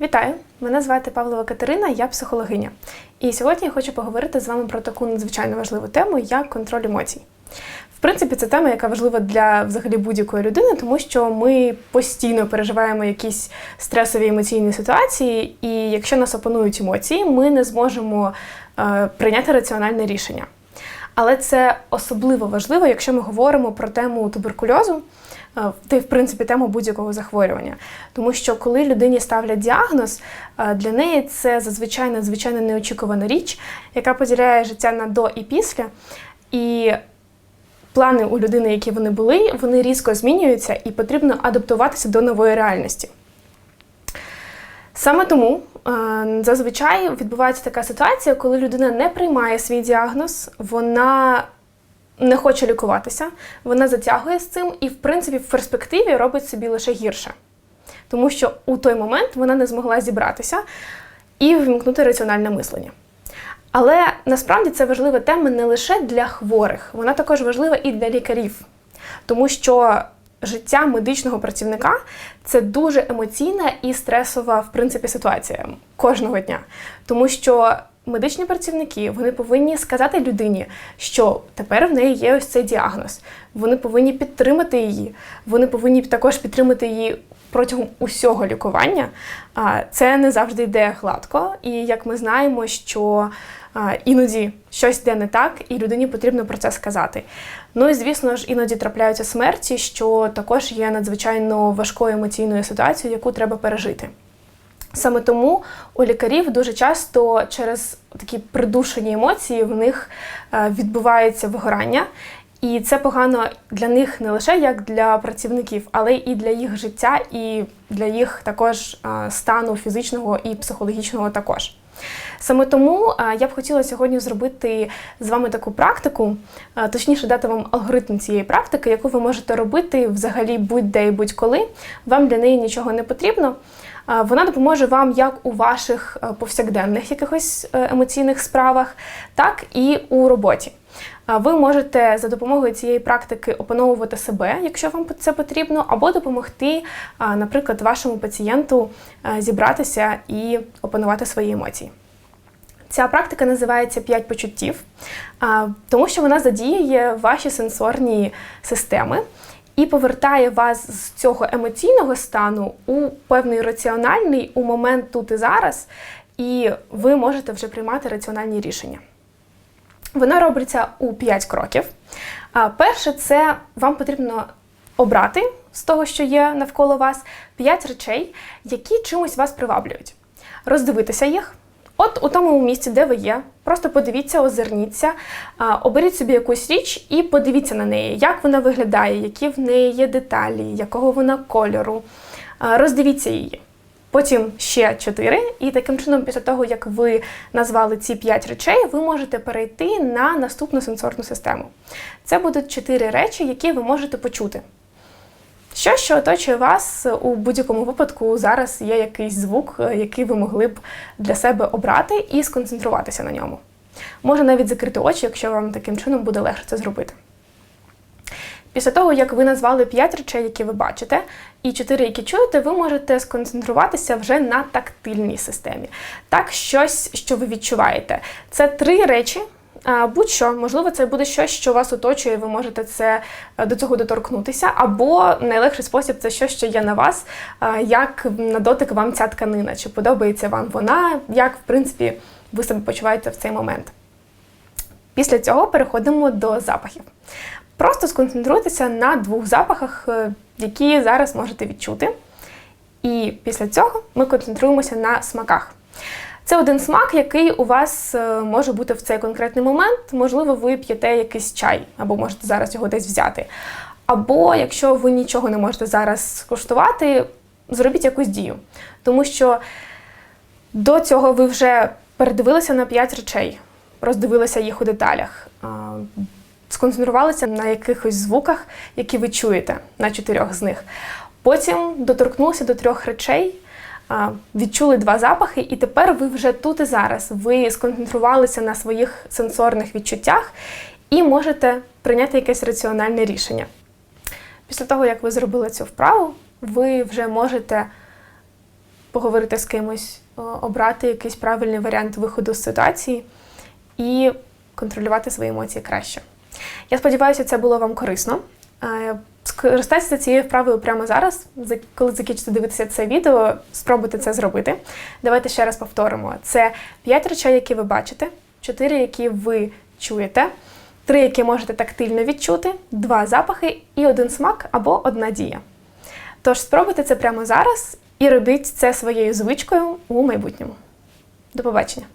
Вітаю! Мене звати Павлова Катерина, я психологиня. І сьогодні я хочу поговорити з вами про таку надзвичайно важливу тему, як контроль емоцій. В принципі, це тема, яка важлива для взагалі будь-якої людини, тому що ми постійно переживаємо якісь стресові емоційні ситуації, і якщо нас опанують емоції, ми не зможемо е, прийняти раціональне рішення. Але це особливо важливо, якщо ми говоримо про тему туберкульозу, й в принципі тему будь-якого захворювання. Тому що коли людині ставлять діагноз, е, для неї це зазвичай надзвичайно неочікувана річ, яка поділяє життя на до і після. І плани у людини, які вони були, вони різко змінюються, і потрібно адаптуватися до нової реальності. Саме тому е, зазвичай відбувається така ситуація, коли людина не приймає свій діагноз, вона не хоче лікуватися, вона затягує з цим і, в принципі, в перспективі робить собі лише гірше. Тому що у той момент вона не змогла зібратися і вимкнути раціональне мислення. Але насправді це важлива тема не лише для хворих, вона також важлива і для лікарів, тому що життя медичного працівника це дуже емоційна і стресова, в принципі, ситуація кожного дня. Тому що медичні працівники вони повинні сказати людині, що тепер в неї є ось цей діагноз. Вони повинні підтримати її, вони повинні також підтримати її. Протягом усього лікування А, це не завжди йде гладко, і як ми знаємо, що іноді щось йде не так, і людині потрібно про це сказати. Ну і звісно ж, іноді трапляються смерті, що також є надзвичайно важкою емоційною ситуацією, яку треба пережити. Саме тому у лікарів дуже часто через такі придушені емоції в них е, відбувається вигорання. І це погано для них не лише як для працівників, але і для їх життя, і для їх також е, стану фізичного і психологічного також. Саме тому е, я б хотіла сьогодні зробити з вами таку практику, точніше дати вам алгоритм цієї практики, яку ви можете робити взагалі будь-де і будь-коли. Вам для неї нічого не потрібно. Е, Вона допоможе вам як у ваших е, повсякденних якихось е, емоційних справах, так і у роботі. Ви можете за допомогою цієї практики опановувати себе, якщо вам це потрібно, або допомогти, наприклад, вашому пацієнту зібратися і опанувати свої емоції. Ця практика називається «П'ять почуттів, тому що вона задіює ваші сенсорні системи і повертає вас з цього емоційного стану у певний раціональний у момент тут і зараз, і ви можете вже приймати раціональні рішення. Вона робиться у 5 кроків. Перше, це вам потрібно обрати з того, що є навколо вас, 5 речей, які чимось вас приваблюють. Роздивитися їх. От у тому місці, де ви є, просто подивіться, озирніться, оберіть собі якусь річ і подивіться на неї, як вона виглядає, які в неї є деталі, якого вона кольору. Роздивіться її. Потім ще чотири, і таким чином, після того, як ви назвали ці п'ять речей, ви можете перейти на наступну сенсорну систему. Це будуть чотири речі, які ви можете почути. Що, що оточує вас у будь-якому випадку зараз є якийсь звук, е, який ви могли б для себе обрати і сконцентруватися на ньому. Можна навіть закрити очі, якщо вам таким чином буде легше це зробити. Після того, як ви назвали 5 речей, які ви бачите, і 4, які чуєте, ви можете сконцентруватися вже на тактильній системі. Так, щось, що ви відчуваєте. Це три речі. Будь-що, можливо, це буде щось, що вас оточує, ви можете це е, до цього доторкнутися, або найлегший спосіб це щось, що є на вас, як на дотик вам ця тканина, чи подобається вам вона, як в принципі ви себе почуваєте в цей момент. Після цього переходимо до запахів. Просто сконцентруйтеся на двох запахах, е, які зараз можете відчути. І після цього ми концентруємося на смаках. Це один смак, який у вас е, може бути в цей конкретний момент. Можливо, ви п'єте якийсь чай, або можете зараз його десь взяти. Або якщо ви нічого не можете зараз скуштувати, зробіть якусь дію. Тому що до цього ви вже передивилися на 5 речей, роздивилися їх у деталях, сконцентрувалися на якихось звуках, які ви чуєте, на чотирьох з них. Потім доторкнулися до трьох речей, відчули два запахи, і тепер ви вже тут і зараз. Ви сконцентрувалися на своїх сенсорних відчуттях і можете прийняти якесь раціональне рішення. Після того, як ви зробили цю вправу, ви вже можете поговорити з кимось, обрати якийсь правильний варіант виходу з ситуації і контролювати свої емоції краще. Я сподіваюся, це було вам корисно. Скористайтеся цією вправою прямо зараз. Коли закінчите дивитися це відео, спробуйте це зробити. Давайте ще раз повторимо: це 5 речей, які ви бачите, 4, які ви чуєте, 3, які можете тактильно відчути, 2 запахи і один смак або одна дія. Тож спробуйте це прямо зараз і робіть це своєю звичкою у майбутньому. До побачення!